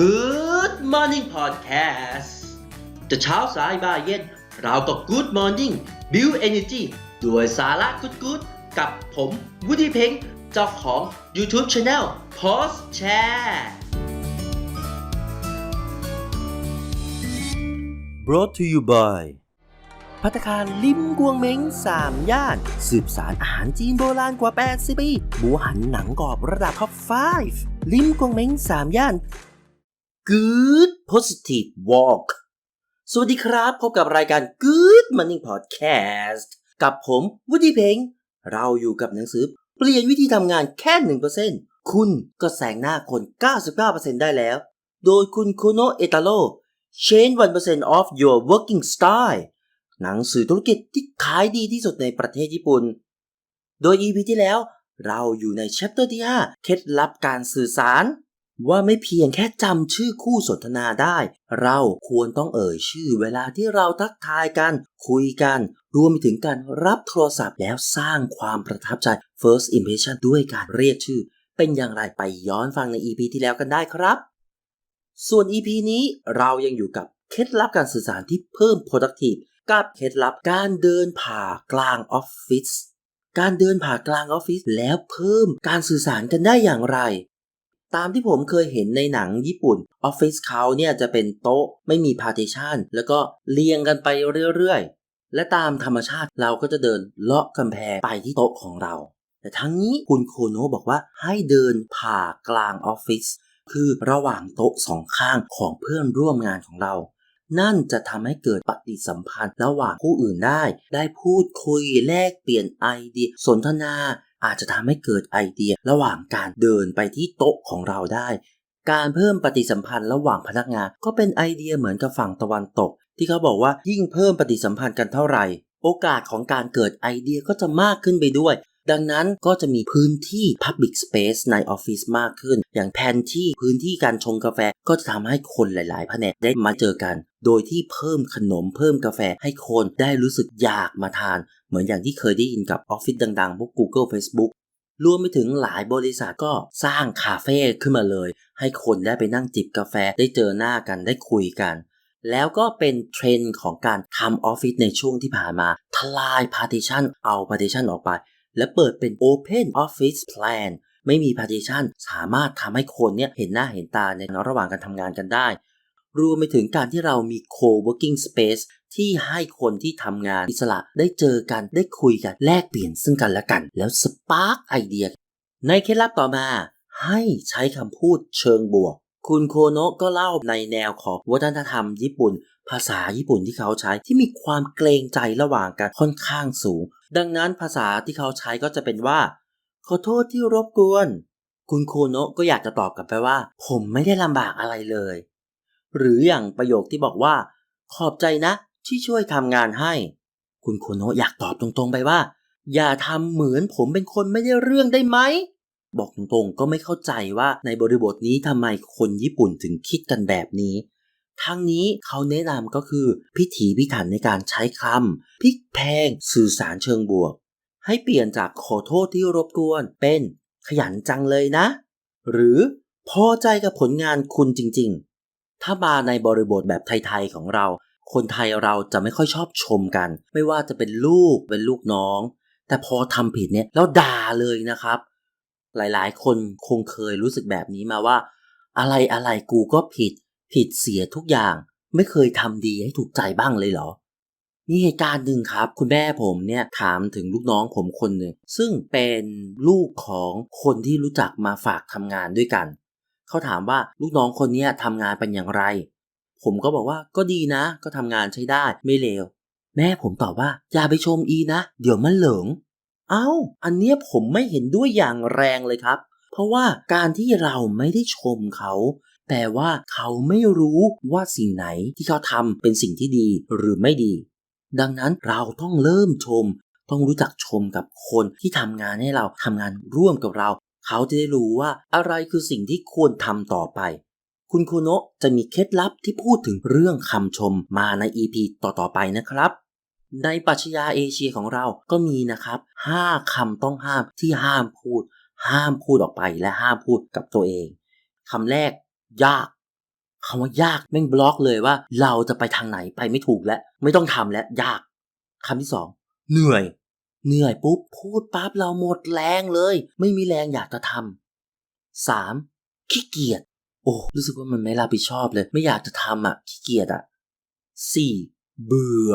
Good Morning Podcast จะเช้าสายบ่ายเย็น เราก็ Good Morning Build Energy ด้วยสาระกุดกุดกับผมวุฒิเพ็งเจ้าของ YouTube Channel Post Share brought to you by พัตคารลิมกวงเม้งสามย่าน สืบสารอาหารจีนโบราณกว่า 80 ปีหมูหันหนังกรอบระดับท็อป 5 ลิมกวงเม้งสามย่าน Good Positive Walk สวัสดีครับ พบกับรายการ Good Morning Podcast กับผมวุฒิเพ็งเราอยู่กับหนังสือ เปลี่ยนวิธีทำงานแค่ 1%คุณก็แซงหน้าคน 99%ได้แล้ว โดยคุณโคโนเอตาโ Change 1% of your working style หนังสือธุรกิจที่ขายดีที่สุดในประเทศญี่ปุ่น โดย EP ที่แล้วเราอยู่ใน chapter ที่ 5 เคล็ดลับการสื่อสาร ว่าไม่เพียงแค่จำชื่อคู่สนทนาได้ เราควรต้องเอ่ยชื่อเวลาที่เราทักทายกัน คุยกัน รวมไปถึงการรับโทรศัพท์แล้วสร้างความประทับใจ first impression ด้วยการเรียกชื่อ เป็นอย่างไรไปย้อนฟังใน EP ที่แล้วกันได้ครับ ส่วน EP นี้เรายังอยู่กับเคล็ดลับการสื่อสารที่เพิ่ม productive กับเคล็ดลับการเดินผ่ากลางออฟฟิศการเดินผ่ากลางออฟฟิศแล้วเพิ่มการสื่อสารกันได้อย่างไร ตามที่ผมเคยเห็นในหนังญี่ปุ่นออฟฟิศเขาเนี่ยจะเป็นโต๊ะไม่มี partition แล้วก็เรียงกันไปเรื่อยๆ และตามธรรมชาติเราก็จะเดินเลาะกำแพงไปที่โต๊ะของเรา แต่ทั้งนี้คุณโคโนะบอกว่าให้เดินผ่ากลางออฟฟิศคือระหว่างโต๊ะสองข้างของเพื่อนร่วมงานของเรา นั่นจะทำให้เกิดปฏิสัมพันธ์ระหว่างผู้อื่นได้ ได้พูดคุยแลกเปลี่ยนไอเดียสนทนา อาจจะทำให้เกิดไอเดียระหว่างการเดินไปที่โต๊ะของเราได้ การเพิ่มปฏิสัมพันธ์ระหว่างพนักงาน ก็เป็นไอเดียเหมือนกับฝั่งตะวันตก ที่เขาบอกว่ายิ่งเพิ่มปฏิสัมพันธ์กันเท่าไหร่ โอกาสของการเกิดไอเดียก็จะมากขึ้นไปด้วย ดังนั้นก็จะมีพื้นที่ Public Space ในออฟฟิศมากขึ้น อย่างแทนที่พื้นที่การชงกาแฟก็จะทำให้คนหลาย ๆ แผนกได้มาเจอกัน โดยที่เพิ่มขนมเพิ่มกาแฟให้คนได้รู้สึกอยากมาทาน เหมือนอย่างที่เคยได้ยินกับออฟฟิศดัง ๆ พวก Google Facebook รวมไปถึงหลายบริษัทก็สร้างคาเฟ่ขึ้นมาเลย ให้คนได้ไปนั่งจิบกาแฟได้เจอหน้ากันได้คุยกันแล้วก็เป็นเทรนด์ของการทำออฟฟิศในช่วงที่ผ่านมา ทลาย partition เอา partition ออกไป และเปิดเป็น Open Office Plan ไม่มี partition สามารถทำให้คนเนี่ยเห็นหน้าเห็นตาในระหว่างการทำงานกันได้ รวมไปถึงการที่เรามี co-working space ที่ให้คนที่ทำงานอิสระได้เจอกันได้คุยกันแลกเปลี่ยนซึ่งกันและกัน แล้วสปาร์กไอเดีย ในเคล็ดลับต่อมา ให้ใช้คำพูดเชิงบวก คุณโคโนะก็เล่าในแนวของวัฒนธรรมญี่ปุ่น ภาษาญี่ปุ่นที่เขาใช้ที่มีความเกรงใจระหว่างกันค่อนข้างสูง ดังนั้นภาษาที่เขาใช้ก็จะเป็นว่า ขอโทษที่รบกวน คุณโคโนะก็อยากจะตอบกลับไปว่า ผมไม่ได้ลำบากอะไรเลย หรืออย่างประโยคที่บอกว่า ขอบใจนะที่ช่วยทำงานให้ คุณโคโนะอยากตอบตรงๆไปว่า อย่าทำเหมือนผมเป็นคนไม่ได้เรื่องได้ไหม บอกตรงๆก็ไม่เข้าใจว่าในบริบทนี้ทำไมคนญี่ปุ่นถึงคิดกันแบบนี้ ทั้งนี้เขาแนะนำก็คือพิถีพิถันในการใช้คำพลิกแพงสื่อสารเชิงบวก ให้เปลี่ยนจากขอโทษที่รบกวนเป็นขยันจังเลยนะ หรือพอใจกับผลงานคุณจริง ๆ ถ้ามาในบริบทแบบไทย ๆ ของเรา คนไทยเราจะไม่ค่อยชอบชมกัน ไม่ว่าจะเป็นลูกเป็นลูกน้อง แต่พอทำผิดเนี่ยแล้วด่าเลยนะครับ หลายๆ คนคงเคยรู้สึกแบบนี้มาว่า อะไรอะไรกูก็ผิด ผิดเสียทุกอย่างไม่เคยทำดีให้ถูกใจบ้างเลยเหรอมีเหตุการณ์หนึ่งครับ คุณแม่ผมเนี่ยถามถึงลูกน้องผมคนหนึ่ง ซึ่งเป็นลูกของคนที่รู้จักมาฝากทำงานด้วยกัน เขาถามว่าลูกน้องคนนี้ทำงานเป็นอย่างไร ผมก็บอกว่าก็ดีนะ ก็ทำงานใช้ได้ไม่เลว แม่ผมตอบว่า อย่าไปชมอีนะ เดี๋ยวมันเหลิง เอ้า อันเนี้ยผมไม่เห็นด้วยอย่างแรงเลยครับ เพราะว่าการที่เราไม่ได้ชมเขา แปลว่าเขาไม่รู้ว่าสิ่งไหนที่เขาทำเป็นสิ่งที่ดีหรือไม่ดี ดังนั้นเราต้องเริ่มชม ต้องรู้จักชมกับคนที่ทำงานให้เราทำงานร่วมกับเรา เขาจะได้รู้ว่าอะไรคือสิ่งที่ควรทำต่อไป คุณโคโนะจะมีเคล็ดลับที่พูดถึงเรื่องคำชมมาใน EP ต่อๆไปนะครับในปัชญาเอเชียของเราก็มีนะครับ 5คำต้องห้ามที่ห้ามพูด ห้ามพูดออกไปและห้ามพูดกับตัวเองคำแรก ยากคำว่ายากแม่งบล็อกเลยว่า เราจะไปทางไหนไปไม่ถูกแล้วไม่ต้องทำแล้วยากคำที่สองเหนื่อย เหนื่อยปุ๊บพูดปั๊บเราหมดแรงเลย ไม่มีแรงอยากจะทำสามขี้เกียจโอ้รู้สึกว่ามันไม่รับผิดชอบเลย ไม่อยากจะทำอะขี้เกียจอะสี่เบื่อ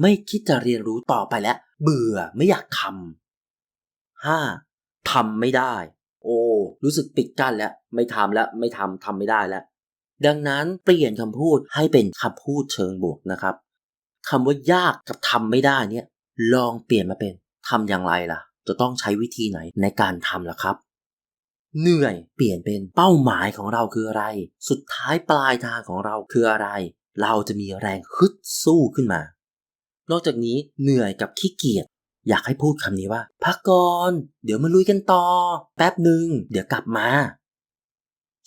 ไม่คิดจะเรียนรู้ต่อไปแล้ว เบื่อไม่อยากทำห้าทำไม่ได้ โอ้ รู้สึกปิดกั้นแล้ว ไม่ทำแล้ว ไม่ทำทำไม่ได้แล้ว ดังนั้นเปลี่ยนคำพูดให้เป็นคำพูดเชิงบวกนะครับคำว่ายากกับทำไม่ได้เนี่ย ลองเปลี่ยนมาเป็นทำอย่างไรล่ะ จะต้องใช้วิธีไหนในการทำล่ะครับ เหนื่อยเปลี่ยนเป็นเป้าหมายของเราคืออะไร สุดท้ายปลายทางของเราคืออะไร เราจะมีแรงฮึดสู้ขึ้นมา นอกจากนี้เหนื่อยกับขี้เกียจ อยากให้พูดคำนี้ว่า พักก่อน เดี๋ยวมาลุยกันต่อ แป๊บหนึ่งเดี๋ยวกลับมา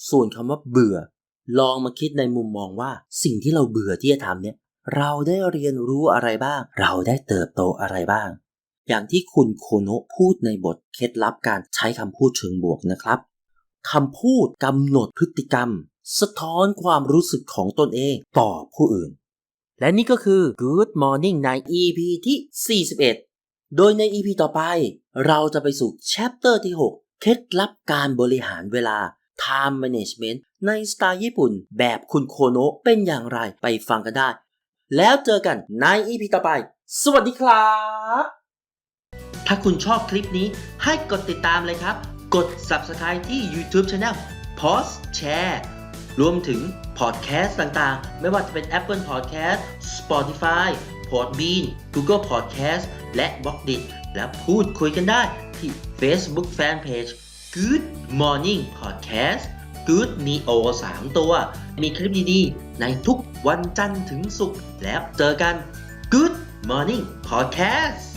ส่วนคำว่าเบื่อ ลองมาคิดในมุมมองว่า สิ่งที่เราเบื่อที่จะทำเนี่ย เราได้เรียนรู้อะไรบ้าง เราได้เติบโตอะไรบ้าง อย่างที่คุณโคโนะพูดในบทเคล็ดลับการใช้คำพูดเชิงบวกนะครับคำพูดกำหนดพฤติกรรม สะท้อนความรู้สึกของตนเองต่อผู้อื่น และนี่ก็คือ Good Morning ใน EP ที่ 41 โดยใน EP ต่อไปเราจะไปสู่ Chapter ที่ 6 เคล็ดลับการบริหารเวลา Time Management ในสไตล์ญี่ปุ่น แบบคุณโคโนะเป็นอย่างไรไปฟังกันได้ แล้วเจอกันใน EP ต่อไป สวัสดีครับ ถ้าคุณชอบคลิปนี้ให้กดติดตามเลยครับ กด Subscribe ที่ YouTube Channel Post Share รวมถึงพอดแคสต์ต่างๆ ไม่ว่าจะเป็น Apple Podcast Spotify Podbean Google Podcast และ b l o g d i t และพูดคุยกันได้ที่ Facebook Fanpage Good Morning Podcast Good Neo 3 ตัว มีคลิปดีๆ ในทุกวันจันทร์ถึงศุกร์แล้วเจอกัน Good Morning Podcast